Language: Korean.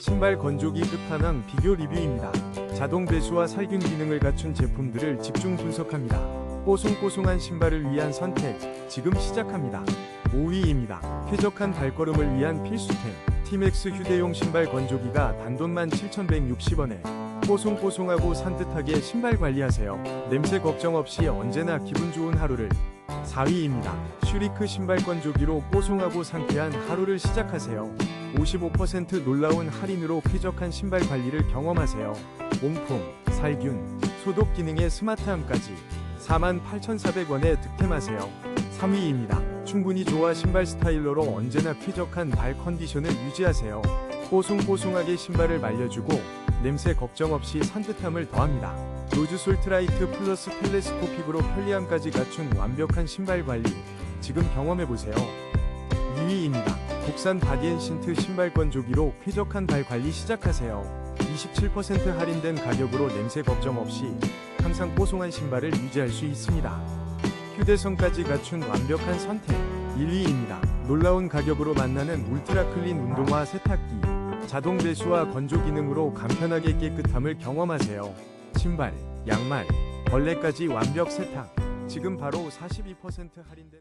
신발 건조기 끝판왕 비교 리뷰입니다. 자동 배수와 살균 기능을 갖춘 제품들을 집중 분석합니다. 뽀송뽀송한 신발을 위한 선택, 지금 시작합니다. 5위입니다. 쾌적한 발걸음을 위한 필수템, 티맥스 휴대용 신발 건조기가 단돈 17,160원에 뽀송뽀송하고 산뜻하게 신발 관리하세요. 냄새 걱정 없이 언제나 기분 좋은 하루를 4위입니다. 슈리크 신발 건조기로 뽀송하고 상쾌한 하루를 시작하세요. 55% 놀라운 할인으로 쾌적한 신발 관리를 경험하세요. 온풍, 살균, 소독 기능의 스마트함까지 48,400원에 득템하세요. 3위입니다. 충분히 좋아 신발 스타일러로 언제나 쾌적한 발 컨디션을 유지하세요. 뽀송뽀송하게 신발을 말려주고 냄새 걱정 없이 산뜻함을 더합니다. 로즈 솔트라이트 플러스 텔레스코픽으로 편리함까지 갖춘 완벽한 신발 관리 지금 경험해보세요. 2위입니다. 국산 바디앤 신트 신발 건조기로 쾌적한 발 관리 시작하세요. 27% 할인된 가격으로 냄새 걱정 없이 항상 뽀송한 신발을 유지할 수 있습니다. 휴대성까지 갖춘 완벽한 선택 1위입니다. 놀라운 가격으로 만나는 울트라 클린 운동화 세탁기 자동 배수와 건조 기능으로 간편하게 깨끗함을 경험하세요. 신발, 양말, 벌레까지 완벽 세탁 지금 바로 42% 할인된